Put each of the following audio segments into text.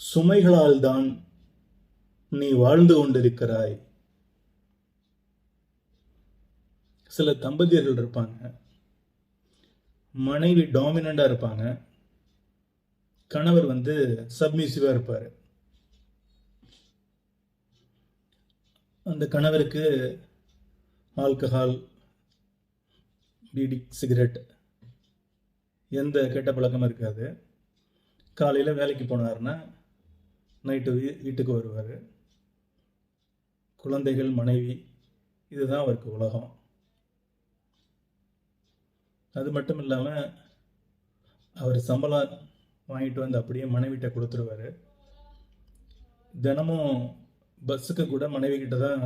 சுமைகளால் தான் நீ வாழ்ந்து கொண்டிருக்கிறாய். சில தம்பதியர்கள் இருப்பாங்க. மனைவி டாமினண்டா இருப்பாங்க. கணவர் வந்து சப்மிசிவா இருப்பார். அந்த கணவருக்கு ஆல்கஹால் பீடி சிகரெட் எந்த கெட்ட பழக்கமும் இருக்காது. காலையில் வேலைக்கு போனாருன்னா நைட்டு வீ வீட்டுக்கு வருவார். குழந்தைகள் மனைவி இதுதான் அவருக்கு உலகம். அது மட்டும் இல்லாமல் அவர் சம்பளம் வாங்கிட்டு வந்து அப்படியே மனைவிட்ட கொடுத்துருவாரு. தினமும் பஸ்ஸுக்கு கூட மனைவி கிட்ட தான்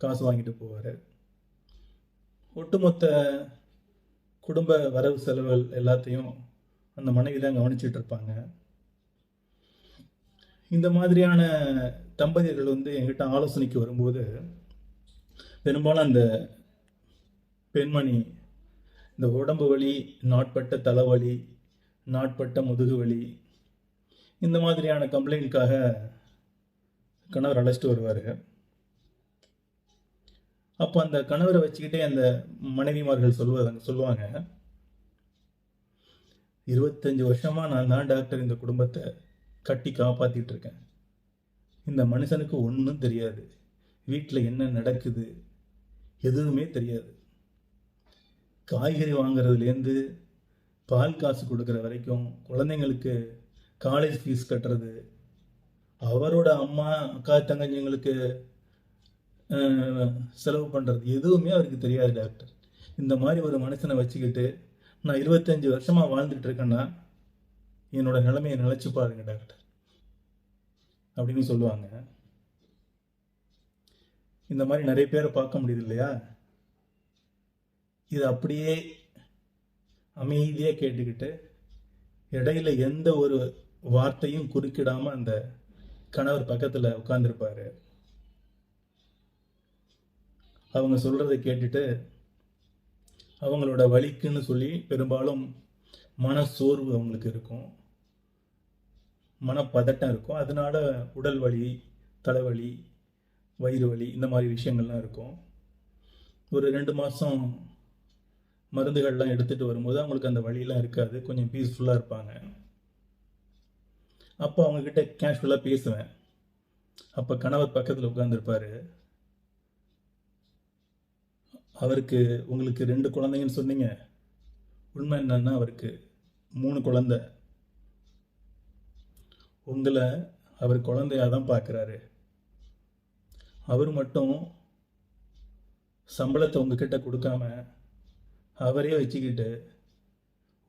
காசு வாங்கிட்டு போவார். ஒட்டுமொத்த குடும்ப வரவு செலவுகள் எல்லாத்தையும் அந்த மனைவி தான் கவனிச்சிட்டு இருப்பாங்க. இந்த மாதிரியான தம்பதியர்கள் வந்து எங்கிட்ட ஆலோசனைக்கு வரும்போது பெரும்பாலும் அந்த பெண்மணி இந்த உடம்பு வலி நாட்பட்ட தலைவலி நாட்பட்ட முதுகு வலி இந்த மாதிரியான கம்ப்ளைண்ட்காக கணவர் அழைச்சிட்டு வருவார். அப்போ அந்த கணவரை வச்சுக்கிட்டே அந்த மனைவிமார்கள் சொல்லுவாங்க சொல்லுவாங்க இருபத்தஞ்சு வருஷமாக நான் தான் டாக்டர் இந்த குடும்பத்தை கட்டி காப்பாற்றிட்டு இருக்கேன் இந்த மனுஷனுக்கு ஒன்றும் தெரியாது. வீட்டில் என்ன நடக்குது எதுவுமே தெரியாது. காய்கறி வாங்குறதுலேருந்து பால் காசு கொடுக்குற வரைக்கும் குழந்தைங்களுக்கு காலேஜ் ஃபீஸ் கட்டுறது அவரோட அம்மா அக்கா தங்கச்சிங்களுக்கு செலவு பண்ணுறது எதுவுமே அவருக்கு தெரியாது டாக்டர் இந்த மாதிரி ஒரு மனுஷனை வச்சுக்கிட்டு நான் இருபத்தஞ்சி வருஷமாக வாழ்ந்துட்டு இருக்கேன்னா என்னோட நிலைமையை நினச்சி பாருங்க டாக்டர். அப்படின்னு சொல்லுவாங்க. இந்த மாதிரி நிறைய பேரை பார்க்க முடியுது இல்லையா? இது அப்படியே அமைதியாக கேட்டுக்கிட்டு இடையில எந்த ஒரு வார்த்தையும் குறுக்கிடாமல் அந்த கணவர் பக்கத்தில் உட்காந்துருப்பார் அவங்க சொல்கிறத கேட்டுட்டு அவங்களோட வலிக்குன்னு சொல்லி பெரும்பாலும் மன சோர்வு அவங்களுக்கு இருக்கும். மனப்பதட்டம் இருக்கும். அதனால உடல் வலி தலைவலி வயிறு வலி இந்த மாதிரி விஷயங்கள்லாம் இருக்கும். ஒரு ரெண்டு மாதம் மருந்துகள்லாம் எடுத்துகிட்டு வரும்போது அவங்களுக்கு அந்த வழியெலாம் இருக்காது. கொஞ்சம் பீஸ்ஃபுல்லாக இருப்பாங்க. அப்போ அவங்கக்கிட்ட கேஷுவலாக பேசுவேன். அப்போ கணவர் பக்கத்தில் உட்காந்துருப்பாரு அவருக்கு உங்களுக்கு ரெண்டு குழந்தைங்கன்னு சொன்னீங்க. உண்மை என்னன்னா அவருக்கு மூணு குழந்தை. உங்களை அவர் குழந்தையாக தான் பார்க்குறாரு அவர் மட்டும் சம்பளத்தை உங்ககிட்ட கொடுக்காம அவரே வச்சுக்கிட்டு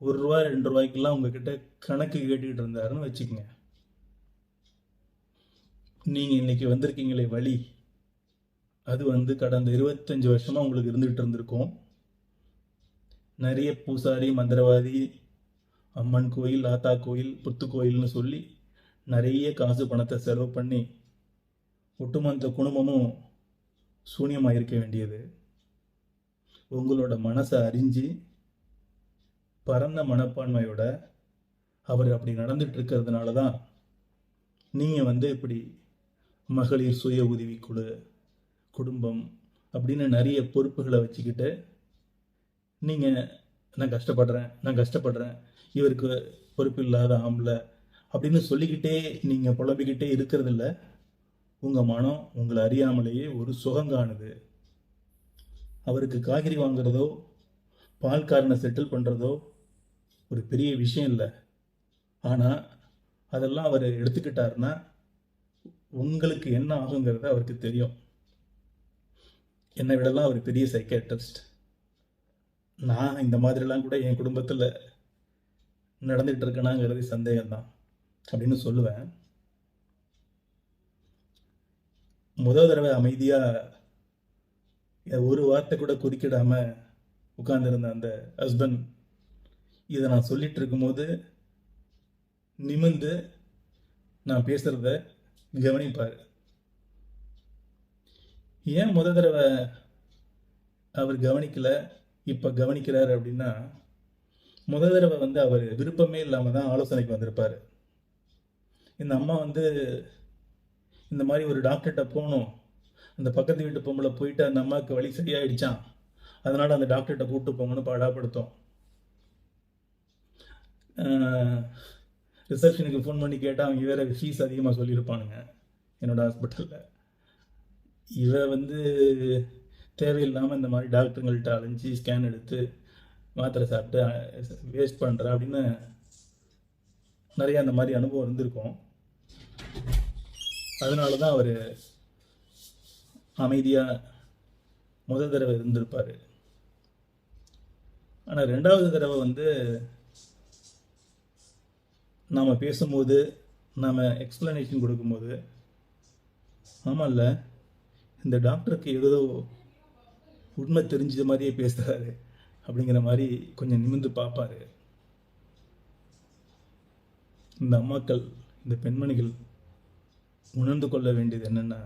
ஒரு ரூபா ரெண்டு ரூபாய்க்கெல்லாம் உங்ககிட்ட கணக்கு கேட்டுக்கிட்டு இருந்தாருன்னு வச்சுக்கோங்க. நீங்கள் இன்னைக்கு வந்திருக்கீங்களே வழி. அது வந்து கடந்த இருபத்தஞ்சி வருஷமா உங்களுக்கு இருந்துகிட்டு இருந்திருக்கும். நிறைய பூசாரி மந்திரவாதி அம்மன் கோயில் ஆத்தா கோயில் புத்து கோயில்னு சொல்லி நிறைய காசு பணத்தை செலவு பண்ணி ஒட்டுமொத்த குடும்பமும் சூன்யமாக இருக்க வேண்டியது. உங்களோட மனசை அறிஞ்சு பரந்த மனப்பான்மையோட அவர் அப்படி நடந்துட்டு இருக்கிறதுனால தான் நீங்கள் வந்து இப்படி மகளிர் சுய உதவிக்குழு குடும்பம் அப்படின்னு நிறைய பொறுப்புகளை வச்சுக்கிட்டு நீங்கள் நான் கஷ்டப்படுறேன் நான் கஷ்டப்படுறேன் இவருக்கு பொறுப்பு இல்லாத ஆம்பளை அப்படின்னு சொல்லிக்கிட்டே நீங்கள் புலம்பிக்கிட்டே இருக்கிறதில்ல. உங்கள் மனம் உங்களை அறியாமலேயே ஒரு சுகங்கானது. அவருக்கு காய்கறி வாங்குறதோ பால்காரனை செட்டில் பண்ணுறதோ ஒரு பெரிய விஷயம் இல்லை. ஆனால் அதெல்லாம் அவர் எடுத்துக்கிட்டாருன்னா உங்களுக்கு என்ன ஆகுங்கிறது அவருக்கு தெரியும். என்னை விடலாம் அவர் பெரிய சைக்காட்ரிஸ்ட் நான் இந்த மாதிரிலாம் கூட என் குடும்பத்தில் நடந்துகிட்டு இருக்கேனாங்கிறது சந்தேகம்தான். அப்படின்னு சொல்லுவேன். முதல் தடவை அமைதியாக ஒரு வார்த்தை கூட குறுக்கிடாமல் உட்கார்ந்துருந்த அந்த ஹஸ்பண்ட் இதை நான் சொல்லிட்டு இருக்கும்போது நிமிந்து நான் பேசுகிறத கவனிப்பார். ஏன் முத தடவை அவர் கவனிக்கலை இப்போ கவனிக்கிறார் அப்படின்னா முத தடவை வந்து அவர் விருப்பமே இல்லாமல் தான் ஆலோசனைக்கு வந்திருப்பார். இந்த அம்மா வந்து இந்த மாதிரி ஒரு டாக்டர்கிட்ட போகணும். அந்த பக்கத்து வீட்டு பொம்பளை போயிட்டு அந்த அம்மாவுக்கு வழி சரியாயிடுச்சான் அதனால் அந்த டாக்டர்கிட்ட கூப்பிட்டு போங்கன்னு பாடாப்படுத்தும். ரிசப்ஷனுக்கு ஃபோன் பண்ணி கேட்டால் அவங்க வேறு ஃபீஸ் அதிகமாக சொல்லியிருப்பானுங்க என்னோடய ஹாஸ்பிட்டலில் இவ வந்து தேவையில்லாமல் இந்த மாதிரி டாக்டருங்கள்ட்ட அலைஞ்சி ஸ்கேன் எடுத்து மாத்திரை சாப்பிட்டு வேஸ்ட் பண்ணுறா அப்படின்னு நிறைய அந்த மாதிரி அனுபவம் இருந்திருக்கும். அதனால தான் அவர் அமைதியாக முதல் தடவை இருந்திருப்பார். ஆனால் ரெண்டாவது தடவை வந்து நாம் பேசும்போது நாம் எக்ஸ்ப்ளனேஷன் கொடுக்கும்போது ஆமாம்ல இந்த டாக்டருக்கு ஏதோ உண்மை தெரிஞ்ச மாதிரியே பேசுகிறாரு அப்படிங்கிற மாதிரி கொஞ்சம் நிமிர்ந்து பார்ப்பாரு. இந்த அம்மாக்கள் இந்த பெண்மணிகள் உணர்ந்து கொள்ள வேண்டியது என்னென்னா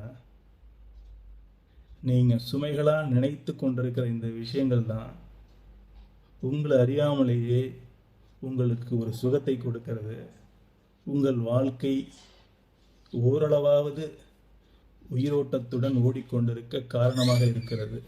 நீங்கள் சுமைகளாக நினைத்து கொண்டிருக்கிற இந்த விஷயங்கள் தான் உங்களை அறியாமலேயே உங்களுக்கு ஒரு சுகத்தை கொடுக்கிறது. உங்கள் வாழ்க்கை ஓரளவாவது உயிரோட்டத்துடன் ஓடிக்கொண்டிருக்க காரணமாக இருக்கிறது.